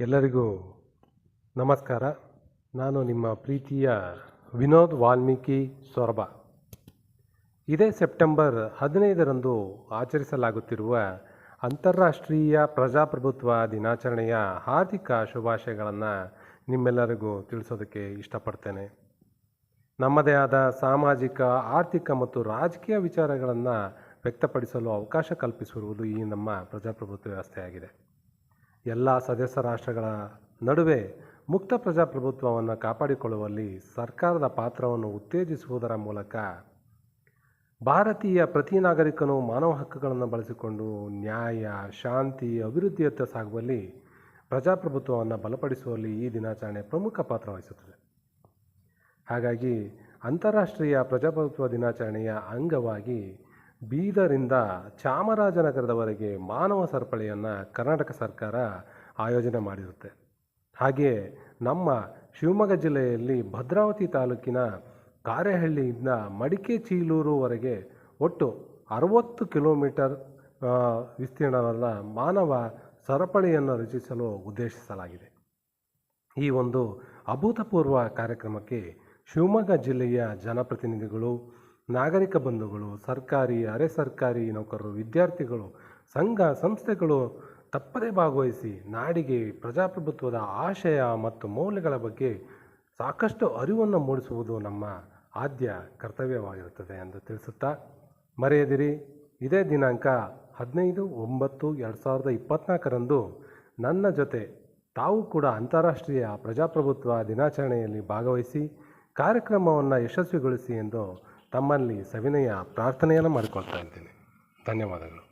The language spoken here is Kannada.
ಎಲ್ಲರಿಗೂ ನಮಸ್ಕಾರ. ನಾನು ನಿಮ್ಮ ಪ್ರೀತಿಯ ವಿನೋದ್ ವಾಲ್ಮೀಕಿ ಸೊರಬ. ಇದೇ ಸೆಪ್ಟೆಂಬರ್ ಹದಿನೈದರಂದು ಆಚರಿಸಲಾಗುತ್ತಿರುವ ಅಂತಾರಾಷ್ಟ್ರೀಯ ಪ್ರಜಾಪ್ರಭುತ್ವ ದಿನಾಚರಣೆಯ ಹಾರ್ದಿಕ ಶುಭಾಶಯಗಳನ್ನು ನಿಮ್ಮೆಲ್ಲರಿಗೂ ತಿಳಿಸೋದಕ್ಕೆ ಇಷ್ಟಪಡ್ತೇನೆ. ನಮ್ಮದೇ ಆದ ಸಾಮಾಜಿಕ, ಆರ್ಥಿಕ ಮತ್ತು ರಾಜಕೀಯ ವಿಚಾರಗಳನ್ನು ವ್ಯಕ್ತಪಡಿಸಲು ಅವಕಾಶ ಕಲ್ಪಿಸಿರುವುದು ಈ ನಮ್ಮ ಪ್ರಜಾಪ್ರಭುತ್ವ ವ್ಯವಸ್ಥೆಯಾಗಿದೆ. ಎಲ್ಲ ಸದಸ್ಯ ರಾಷ್ಟ್ರಗಳ ನಡುವೆ ಮುಕ್ತ ಪ್ರಜಾಪ್ರಭುತ್ವವನ್ನು ಕಾಪಾಡಿಕೊಳ್ಳುವಲ್ಲಿ ಸರ್ಕಾರದ ಪಾತ್ರವನ್ನು ಉತ್ತೇಜಿಸುವುದರ ಮೂಲಕ ಭಾರತೀಯ ಪ್ರತಿ ನಾಗರಿಕನು ಮಾನವ ಹಕ್ಕುಗಳನ್ನು ಬಳಸಿಕೊಂಡು ನ್ಯಾಯ, ಶಾಂತಿ, ಅಭಿವೃದ್ಧಿಯತ್ತ ಸಾಗುವಲ್ಲಿ ಪ್ರಜಾಪ್ರಭುತ್ವವನ್ನು ಬಲಪಡಿಸುವಲ್ಲಿ ಈ ದಿನಾಚರಣೆ ಪ್ರಮುಖ ಪಾತ್ರ ವಹಿಸುತ್ತದೆ. ಹಾಗಾಗಿ ಅಂತಾರಾಷ್ಟ್ರೀಯ ಪ್ರಜಾಪ್ರಭುತ್ವ ದಿನಾಚರಣೆಯ ಅಂಗವಾಗಿ ಬೀದರಿಂದ ಚಾಮರಾಜನಗರದವರೆಗೆ ಮಾನವ ಸರಪಳಿಯನ್ನು ಕರ್ನಾಟಕ ಸರ್ಕಾರ ಆಯೋಜನೆ ಮಾಡಿರುತ್ತೆ. ಹಾಗೆಯೇ ನಮ್ಮ ಶಿವಮೊಗ್ಗ ಜಿಲ್ಲೆಯಲ್ಲಿ ಭದ್ರಾವತಿ ತಾಲೂಕಿನ ಕಾರೆಹಳ್ಳಿಯಿಂದ ಮಡಿಕೆ ಚೀಲೂರುವರೆಗೆ ಒಟ್ಟು ಅರವತ್ತು ಕಿಲೋಮೀಟರ್ ವಿಸ್ತೀರ್ಣವಾದ ಮಾನವ ಸರಪಳಿಯನ್ನು ರಚಿಸಲು ಉದ್ದೇಶಿಸಲಾಗಿದೆ. ಈ ಒಂದು ಅಭೂತಪೂರ್ವ ಕಾರ್ಯಕ್ರಮಕ್ಕೆ ಶಿವಮೊಗ್ಗ ಜಿಲ್ಲೆಯ ಜನಪ್ರತಿನಿಧಿಗಳು ನಾಗರಿಕ ಬಂಧುಗಳು, ಸರ್ಕಾರಿ, ಅರೆ ಸರ್ಕಾರಿ ನೌಕರರು, ವಿದ್ಯಾರ್ಥಿಗಳು, ಸಂಘ, ಸಂಸ್ಥೆಗಳು ತಪ್ಪದೇ ಭಾಗವಹಿಸಿ ನಾಡಿಗೆ ಪ್ರಜಾಪ್ರಭುತ್ವದ ಆಶಯ ಮತ್ತು ಮೌಲ್ಯಗಳ ಬಗ್ಗೆ ಸಾಕಷ್ಟು ಅರಿವನ್ನು ಮೂಡಿಸುವುದು ನಮ್ಮ ಆದ್ಯ ಕರ್ತವ್ಯವಾಗಿರುತ್ತದೆ ಎಂದು ತಿಳಿಸುತ್ತಾ ಮರೆಯದಿರಿ. ಇದೇ ದಿನಾಂಕ ಹದಿನೈದು ಒಂಬತ್ತು ಎರಡು ಸಾವಿರದ ಇಪ್ಪತ್ತ್ನಾಲ್ಕರಂದು ನನ್ನ ಜೊತೆ ತಾವು ಕೂಡ ಅಂತಾರಾಷ್ಟ್ರೀಯ ಪ್ರಜಾಪ್ರಭುತ್ವ ದಿನಾಚರಣೆಯಲ್ಲಿ ಭಾಗವಹಿಸಿ ಕಾರ್ಯಕ್ರಮವನ್ನು ಯಶಸ್ವಿಗೊಳಿಸಿ ಎಂದು ತಮ್ಮಲ್ಲಿ ಸವಿನಯ ಪ್ರಾರ್ಥನೆಯನ್ನು ಮಾಡಿಕೊಳ್ತಾ ಇದ್ದೇನೆ. ಧನ್ಯವಾದಗಳು.